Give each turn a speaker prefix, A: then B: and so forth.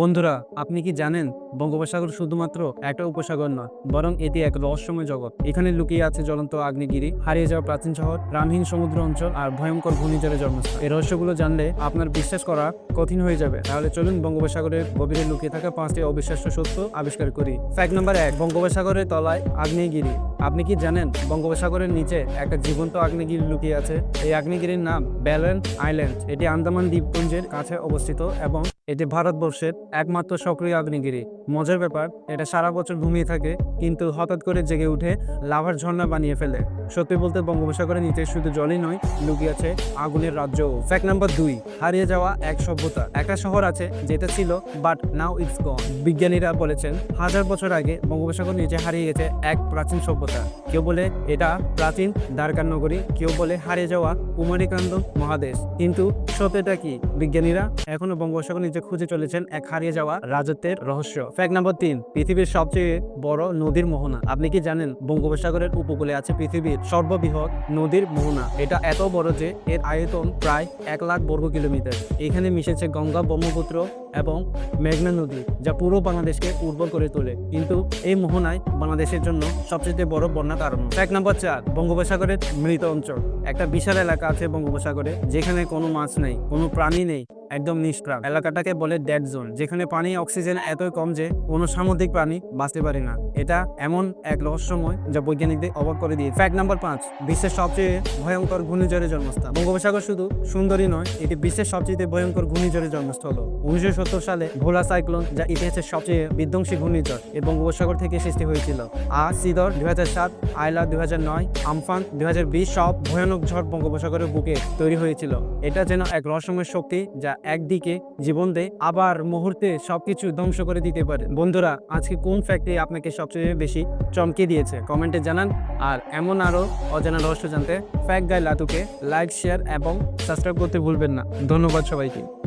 A: বন্ধুরা, আপনি কি জানেন বঙ্গোপসাগর শুধুমাত্র একটা উপসাগর নয়, বরং এটি এক রহস্যময় জগৎ। এখানে লুকিয়ে আছে জ্বলন্ত আগ্নেয়গিরি, হারিয়ে যাওয়া প্রাচীন শহর প্রাণহীন সমুদ্র অঞ্চল আর ভয়ঙ্কর ঘূর্ণিঝড়ের জন্মস্থান। এই রহস্যগুলো জানলে আপনার বিশ্বাস করা কঠিন হয়ে যাবে। তাহলে চলুন বঙ্গোপসাগরের গভীরে লুকিয়ে থাকা পাঁচটি অবিশ্বাস্য সত্য আবিষ্কার করি। ফ্যাক্ট নাম্বার এক, বঙ্গোপসাগরের তলায় আগ্নেয়গিরি। আপনি কি জানেন বঙ্গোপসাগরের নিচে একটা জীবন্ত আগ্নেয়গিরি লুকিয়ে আছে? এই আগ্নেয়গিরির নাম ব্যালেন আইল্যান্ড। এটি আন্দামান দ্বীপপুঞ্জের কাছে অবস্থিত এবং এটি ভারতবর্ষের একমাত্র সক্রিয় আগ্নেয়গিরি। মজার ব্যাপার, এটা সারা বছর ঘুমিয়ে থাকে, কিন্তু হঠাৎ করে জেগে উঠে লাভার ঝর্ণা বানিয়ে ফেলে। সত্যি বলতে বঙ্গোপসাগরের নিচে শুধু জলই নয়, লুকিয়ে আছে আগুনের রাজ্য ফ্যাক্ট নাম্বার দুই, হারিয়ে যাওয়া এক সভ্যতা। একটা শহর আছে, যেটা ছিল বাট নাও ইটস গন বিজ্ঞানীরা বলেছেন, হাজার বছর আগে বঙ্গোপসাগর নিচে হারিয়ে গেছে এক প্রাচীন সভ্যতা। কেউ বলে এটা প্রাচীন দ্বারকার নগরী, কেউ বলে হারিয়ে যাওয়া কুমারীকান্দ মহাদেশ। কিন্তু সত্যটা কি? বিজ্ঞানীরা এখনও বঙ্গোপসাগর নিচে খুঁজে চলেছেন এক হারিয়ে যাওয়া রাজত্বের রহস্য। ফ্যাক্ট নাম্বার তিন, পৃথিবীর সবচেয়ে বড় নদীর মোহনা। আপনি কি জানেন বঙ্গোপসাগরের উপকূলে আছে পৃথিবীর সর্ববৃহৎ নদীর মোহনা? এটা এত বড় যে এর আয়তন প্রায় এক লাখ বর্গ কিলোমিটার। এখানে মিশেছে গঙ্গা, ব্রহ্মপুত্র এবং মেঘনা নদী, যা পুরো বাংলাদেশকে উর্বর করে তোলে। কিন্তু এই মোহনায় বাংলাদেশের জন্য সবচেয়ে বড় বন্যা কারণ। ফ্যাক্ট নাম্বার চার, বঙ্গোপসাগরের মৃত অঞ্চল। একটা বিশাল এলাকা আছে বঙ্গোপসাগরে, যেখানে কোনো মাছ নেই, কোনো প্রাণী নেই। একদম নিষ্প্রাণ। এলাকাটাকে বলে ডেড জোন যেখানে পানি অক্সিজেন এতই কম যে কোনো সামুদ্রিক প্রাণী বাঁচতে পারে না। এটা এমন এক রহস্যময় যা বৈজ্ঞানিকদের অবাক করে দিয়ে ফ্যাক্ট নাম্বার পাঁচ, বিশ্বের সবচেয়ে ভয়ঙ্কর ঘূর্ণিঝড়ের জন্মস্থান। বঙ্গোপসাগর শুধু সুন্দরী নয়, এটি বিশ্বের সবচেয়ে ভয়ঙ্কর ঘূর্ণিঝড়ের জন্মস্থল। উনিশশো সত্তর সালে ভোলা সাইক্লোন, যা ইতিহাসের সবচেয়ে বিধ্বংসী ঘূর্ণিঝড় এই বঙ্গোপসাগর থেকে সৃষ্টি হয়েছিল। আ, সিদর দুই আইলা দুই হাজার নয়, আমফান দুই হাজার বিশ, সব ভয়ানক ঝড় বঙ্গোপসাগরের বুকে তৈরি হয়েছিল। এটা যেন এক রহস্যময় শক্তি যা একদিকে জীবন দেয়, আবার মুহূর্তে সবকিছু ধ্বংস করে দিতে পারে। বন্ধুরা, আজকে কোন ফ্যাক্টরি আপনাকে সবচেয়ে বেশি চমকে দিয়েছে? কমেন্টে জানান। আর এমন আরও অজানা রহস্য জানতে ফ্যাক গাই লাতুকে লাইক শেয়ার এবং সাবস্ক্রাইব করতে ভুলবেন না। ধন্যবাদ সবাইকে।